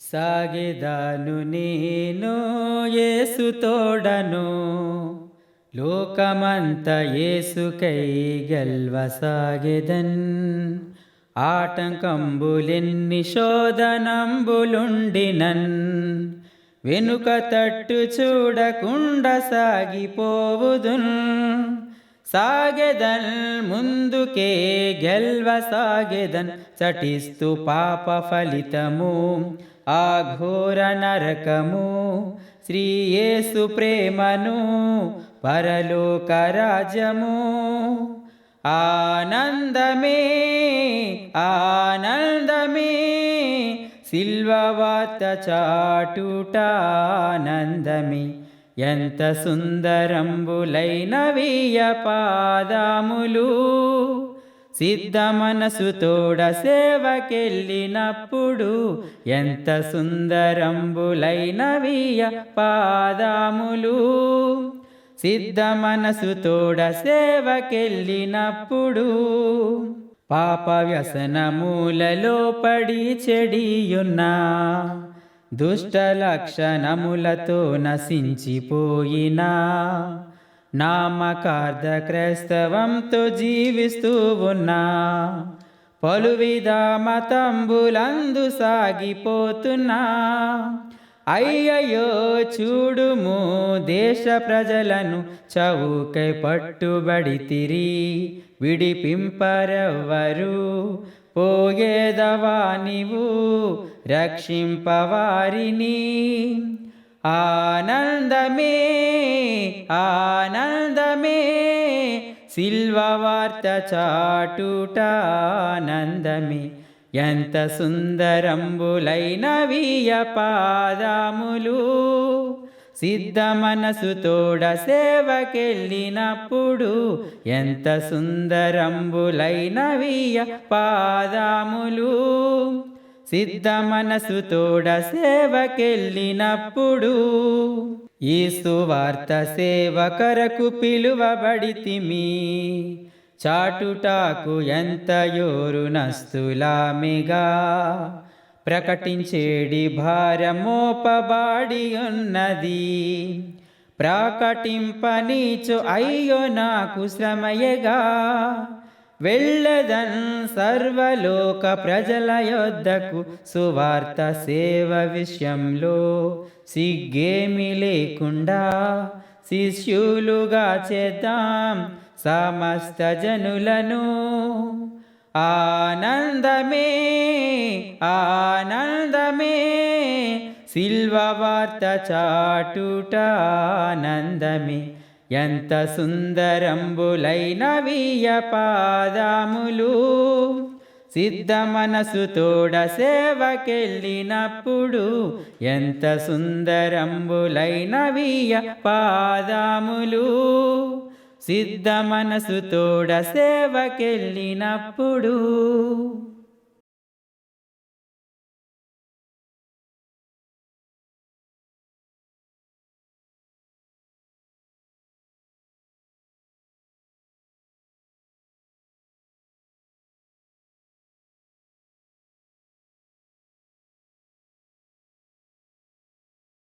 సాగెదాను నేను యేసు తోడను. లోకమంత యేసుకై గెల్వసాగెదన్ ఆటంకంబులెన్ని శోధనంబులుండినన్. వెనుక తట్టు చూడకుండా సాగిపోవుదున్. సాగెదన్ ముందుకే గెల్వ సాగెదన్. చటిస్తూ పాప ఫలితము ఆ ఘోర నరకము శ్రీయేసు ప్రేమను పరలోక రాజ్యము. ఆనందమే ఆనందమే సిల్వవాత చాటుట ఆనందమే. ఎంత సుందరంబులైన వీయ పాదములు. సిద్ధ మనసు తోడ సేవకెళ్ళినప్పుడు ఎంత సుందరంబులైనవియ పాదాములు. సిద్ధ మనసు తోడ సేవకెళ్ళినప్పుడు పాప వ్యసనములలో పడి చెడియున్నా దుష్ట లక్షణములతో నశించిపోయినా నామకార్థ క్రైస్తవంతో జీవిస్తూ ఉన్నా పలువిధ మతంబులందు సాగిపోతున్నా. అయ్యయ్యో చూడుము దేశ ప్రజలను చౌకై పట్టుబడి తిరి విడిపింపరెవ్వరు. పోయేదవా నీవు రక్షింపవారిని. ఆనందమే ఆనందమే. సిల్వ వార్త చాటుట ఆనందమే. ఎంత సుందరంబులైన పాదాములు. సిద్ధ మనసు తోడ సేవకెళ్ళినప్పుడు ఎంత సుందరంబులైన పాదాములు. సిద్ధ మనసు తోడ సేవకెళ్ళినప్పుడు ఈ సువార్త సేవకరకు పిలువబడితిమి. చాటుటాకు ఎంతయోరు నస్తులామిగా. ప్రకటించేడి భారమోపబాడి ఉన్నది ప్రకటింపనీచు అయ్యో నాకు శ్రమయగా. వెళ్ళదన్ సర్వలోక ప్రజల యొద్దకు సువార్త సేవ విషయంలో సిగ్గేమి లేకుండా శిష్యులుగా చేద్దాం సమస్త జనులను. ఆనందమే ఆనందమే సిల్వ వార్త చాటుట ఆనందమే. ఎంత సుందరంబులైన వీయ పాదాములు. సిద్ధ మనసు తోడ సేవకెళ్ళినప్పుడు ఎంత సుందరంబులైన వీయ పాదాములు. సిద్ధ మనసు తోడ సేవకెళ్ళినప్పుడు